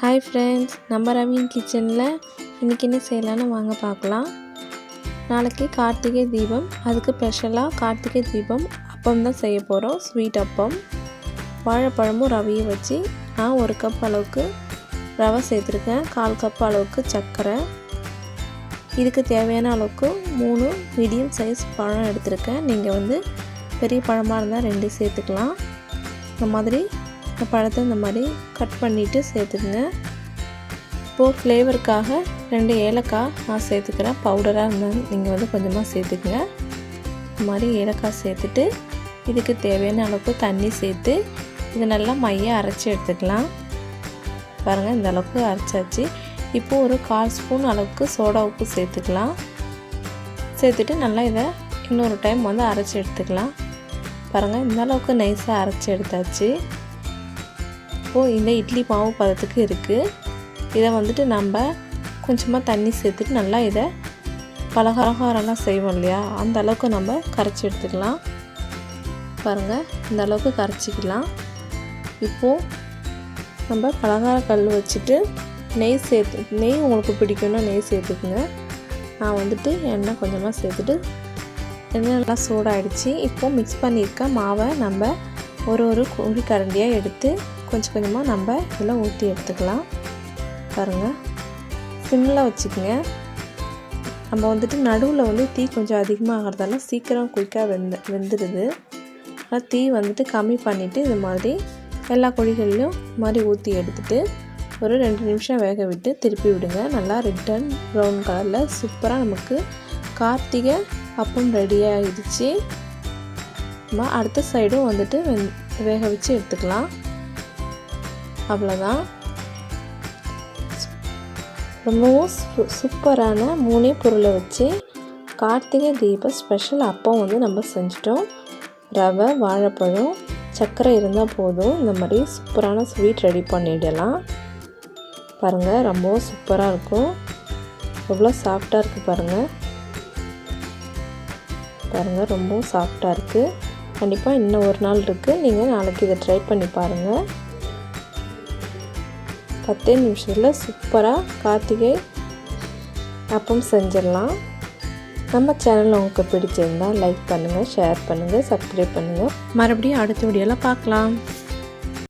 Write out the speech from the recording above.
Hi friends நம்ம ravine கிச்சனில் இன்றைக்கி என்ன செய்யலான்னு வாங்க பார்க்கலாம். நாளைக்கு கார்த்திகை தீபம் அதுக்கு ஸ்பெஷலாக கார்த்திகை தீபம் அப்பம் தான் செய்ய போகிறோம் ஸ்வீட் அப்பம். வாழைப்பழமும் ரவையும் வச்சு நான் ஒரு கப் அளவுக்கு ரவை சேர்த்துருக்கேன் கால் கப் அளவுக்கு சர்க்கரை. இதுக்கு தேவையான அளவுக்கு மூணு மீடியம் சைஸ் பழம் எடுத்திருக்கேன். நீங்கள் வந்து பெரிய பழமாக இருந்தால் ரெண்டு சேர்த்துக்கலாம். இந்த மாதிரி பழத்தை இந்த மாதிரி கட் பண்ணிவிட்டு சேர்த்துக்குங்க. இப்போது ஃப்ளேவருக்காக ரெண்டு ஏலக்காய் நான் சேர்த்துக்கிறேன். பவுடராக இருந்தால் நீங்கள் வந்து கொஞ்சமாக சேர்த்துக்குங்க. இந்த மாதிரி ஏலக்காய் சேர்த்துட்டு இதுக்கு தேவையான அளவுக்கு தண்ணி சேர்த்து இது நல்லா மைய அரைச்சி எடுத்துக்கலாம். பாருங்கள் இந்த அளவுக்கு அரைச்சாச்சு. இப்போது ஒரு கால் ஸ்பூன் அளவுக்கு சோடா உப்பு சேர்த்துக்கலாம். சேர்த்துட்டு நல்லா இதை இன்னொரு டைம் வந்து அரைச்சி எடுத்துக்கலாம். பாருங்கள் இந்த அளவுக்கு நைஸாக அரைச்சி எடுத்தாச்சு. இப்போது இந்த இட்லி மாவு பதத்துக்கு இருக்குது இதை வந்துட்டு நம்ம கொஞ்சமாக தண்ணி சேர்த்துட்டு நல்லா இதை பலகாரம்லாம் செய்வோம் இல்லையா? அந்த அளவுக்கு நம்ம கரைச்சி எடுத்துக்கலாம். பாருங்கள் இந்த அளவுக்கு கரைச்சிக்கலாம். இப்போது நம்ம பலகார கல் வச்சுட்டு நெய் சேர்த்து நெய் உங்களுக்கு பிடிக்கும்னா நெய் சேர்த்துக்குங்க. நான் வந்துட்டு எண்ணெய் கொஞ்சமாக சேர்த்துட்டு எண்ணெய் நல்லா சூடாகிடுச்சு இப்போது மிக்ஸ் பண்ணியிருக்க மாவை நம்ம ஒரு ஒரு கோழி கரண்டியாக எடுத்து கொஞ்சம் கொஞ்சமாக நம்ம இதில் ஊற்றி எடுத்துக்கலாம். பாருங்கள் சிம்மில் வச்சுக்கோங்க. நம்ம வந்துட்டு நடுவில் வந்து தீ கொஞ்சம் அதிகமாக ஆகிறதால சீக்கிரம் குயிக்காக வெந்து வெந்துடுது ஆனால் தீ வந்துட்டு கம்மி பண்ணிவிட்டு இது மாதிரி எல்லா கொழிகளையும் மாதிரி ஊற்றி எடுத்துகிட்டு ஒரு ரெண்டு நிமிஷம் வேக விட்டு திருப்பி விடுங்க. நல்லா ரெட் அண்ட் ப்ரௌன் கலரில் சூப்பராக நமக்கு கார்த்திகை அப்பம் ரெடி ஆகிடுச்சு நம்ம அடுத்த சைடும் வந்துட்டு வேக வச்சு எடுத்துக்கலாம். அவ்வளோதான் ரொம்பவும் சூப்பரான மூணே பொருளை வச்சு கார்த்திகை தீப ஸ்பெஷல் அப்பம் வந்து நம்ம செஞ்சிட்டோம். ரவை வாழைப்பழம் சர்க்கரை இருந்தால் போதும். இந்த மாதிரி சூப்பரான ஸ்வீட் ரெடி பண்ணிடலாம். பாருங்கள் ரொம்பவும் சூப்பராக இருக்கும். எவ்வளோ சாஃப்டாக இருக்குது பாருங்கள் பாருங்கள் ரொம்பவும் சாஃப்டாக இருக்குது கண்டிப்பாக இன்னும் ஒரு நாள் இருக்குது நீங்கள் நாளைக்கு இதை ட்ரை பண்ணி பாருங்கள் பத்தே நிமிஷத்தில் சூப்பராக கார்த்திகை அப்பம் செஞ்சிடலாம். நம்ம சேனல் உங்களுக்கு பிடிச்சிருந்தால் லைக் பண்ணுங்கள் ஷேர் பண்ணுங்கள் சப்ஸ்கிரைப் பண்ணுங்கள் மறுபடியும் அடுத்த வீடியோவில் பார்க்கலாம்.